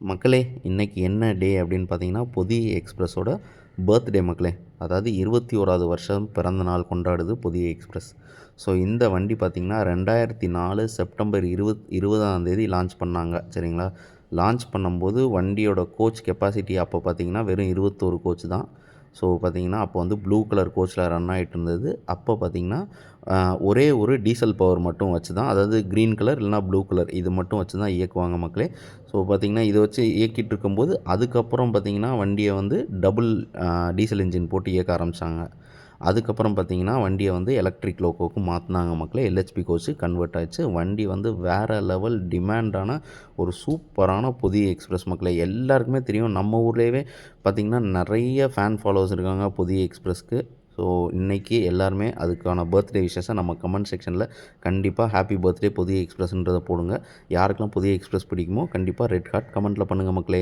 மக்களே இன்றைக்கி என்ன டே அப்படின்னு பார்த்தீங்கன்னா புதிய எக்ஸ்பிரஸோட பர்த்டே மக்களே. அதாவது இருபத்தி ஓராவது வருஷம் பிறந்த நாள் கொண்டாடுது புதிய எக்ஸ்பிரஸ். ஸோ இந்த வண்டி பார்த்திங்கன்னா ரெண்டாயிரத்தி நாலு செப்டம்பர் இருபத் இருபதாம் தேதி லான்ச் பண்ணாங்க. சரிங்களா? லான்ச் பண்ணும்போது வண்டியோட கோச் கெப்பாசிட்டி அப்போ பார்த்திங்கன்னா வெறும் இருபத்தோரு கோச் தான். ஸோ பார்த்திங்கன்னா அப்போ வந்து ப்ளூ கலர் கோச்சில் ரன் ஆகிட்டு இருந்தது அப்போ பார்த்திங்கன்னா ஒரே ஒரு டீசல் பவர் மட்டும் வச்சு தான் அதாவது க்ரீன் கலர் இல்லைனா ப்ளூ கலர் இது மட்டும் வச்சு தான் இயக்குவாங்க மக்களே. ஸோ பார்த்திங்கன்னா இதை வச்சு இயக்கிட்டு இருக்கும்போது அதுக்கப்புறம் பார்த்திங்கன்னா வண்டியை வந்து டபுள் டீசல் இன்ஜின் போட்டு இயக்க ஆரம்பித்தாங்க அதுக்கப்புறம் பார்த்திங்கன்னா வண்டியை வந்து எலக்ட்ரிக் லோக்கோவுக்கு மாற்றினாங்க மக்களே. எல்ஹெச்பி கோச்சு கன்வெர்ட் ஆச்சு வண்டி வந்து வேறு லெவல் டிமாண்டான ஒரு சூப்பரான புதிய எக்ஸ்பிரஸ் மக்களே. எல்லாருக்குமே தெரியும். நம்ம ஊர்லேயே பார்த்திங்கன்னா நிறைய ஃபேன் ஃபாலோவர்ஸ் இருக்காங்க புதிய எக்ஸ்பிரஸ்க்கு ஸோ இன்றைக்கி எல்லாருமே அதுக்கான பர்த்டே விஷஸை நம்ம கமெண்ட் செக்ஷனில் கண்டிப்பாக ஹாப்பி பர்த்டே புதிய எக்ஸ்பிரஸ்ன்றதை போடுங்க. யாருக்கெல்லாம் புதிய எக்ஸ்பிரஸ் பிடிக்குமோ கண்டிப்பாக ரெட் ஹார்ட் கமெண்ட்டில் பண்ணுங்கள் மக்களே.